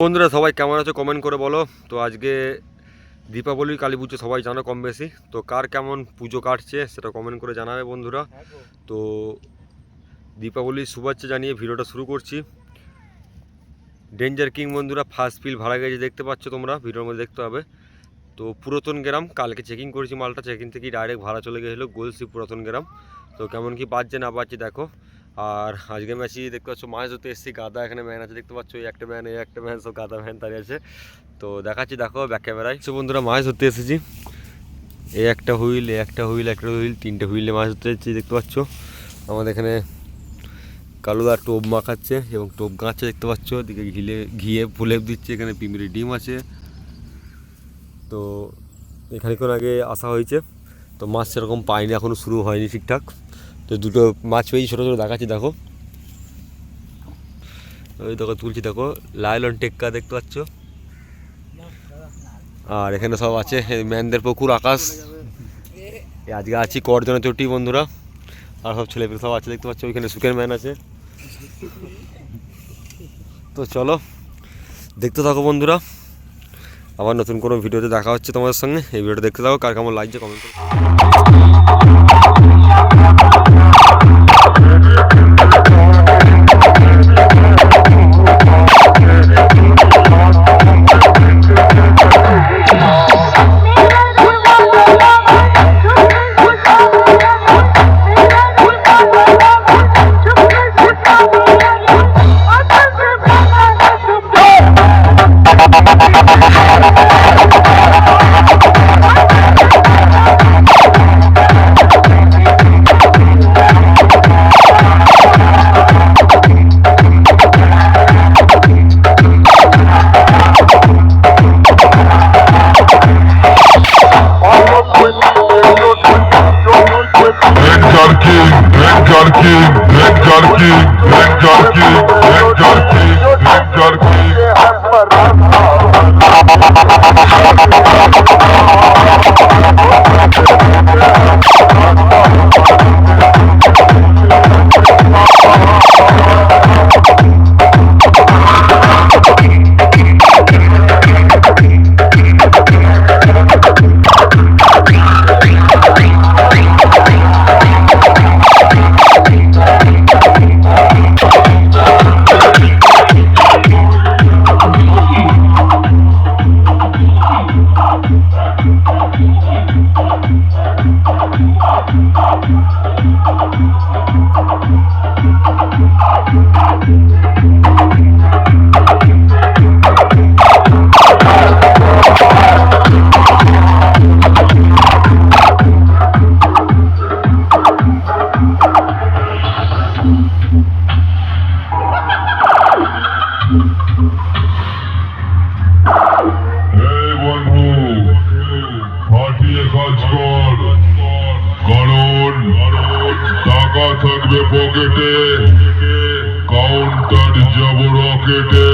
বন্ধুরা, সবাই কেমন আছো? কমেন্ট করে বলো। তো আজকে দীপাবলি কালী পুজো সবাই জানো কম বেশি। তো কার কেমন পুজো কাটছে সেটা কমেন্ট করে জানাবে বন্ধুরা। তো দীপাবলির শুভেচ্ছা জানিয়ে ভিডিওটা শুরু করছি। ডেঞ্জার কিং বন্ধুরা ফার্স্ট ফিল ভাড়া গেছে, দেখতে পাচ্ছ তোমরা, ভিডিওর মধ্যে দেখতে হবে তো পুরাতন গ্রাম, কালকে চেকিং করেছি মালটা চেকিং থেকে ডাইরেক্ট ভাড়া চলে গেছিল গোলসি পুরাতন গ্রাম। তো কেমন কি বাজছে না বাজছে দেখো। আর আজকে ম্যাচই দেখতে পাচ্ছ মাছ ধরতে এসেছি গাদা এখানে ম্যান আছে, দেখতে পাচ্ছ, এই একটা ম্যান এই একটা ম্যান সব গাদা ম্যান দাঁড়িয়ে আছে। তো দেখাচ্ছি, দেখো ব্যাক ক্যামেরায় সো বন্ধুরা মাছ ধরতে এসেছি। এই একটা হুইল এই একটা হুইল একটা হুইল, তিনটে হুইলে মাছ ধরতে এসেছি, দেখতে পাচ্ছ। আমাদের এখানে কালুদা টোপ মাখাচ্ছে এবং টোপ গাঁচ্ছে, দেখতে পাচ্ছ। দিকে ঘিলে, ঘিয়ে ফুলেপ দিচ্ছে, এখানে পিমিরি ডিম আছে। তো এখানে কোন আগে আসা হয়েছে। তো মাছ সেরকম পাইনি এখনও শুরু হয়নি ঠিকঠাক। তো দুটো মাছ পেয়েছি, ছোটো ছোটো দেখাচ্ছি, দেখো। ওই দেখো, তুলছি, দেখো। লাইলন টেক্কা দেখতে পাচ্ছ? আর এখানে সব আছে ম্যানদের পুকুর, আকাশ। আজকে আছি করজনে চটি, বন্ধুরা। আর সব ছেলে সব আছে, দেখতে পাচ্ছ? ওইখানে সুখের ম্যান আছে। তো চলো, দেখতে থাকো, বন্ধুরা। আবার নতুন কোনো ভিডিওতে দেখা হচ্ছে তোমাদের সঙ্গে। এই ভিডিওটা দেখতে থাকো, কার কেমন লাগছে কমেন্ট করো। jockey, neck jockey. টাকা থাকবে পকেটে। কাউন্টার যাব রকেটে।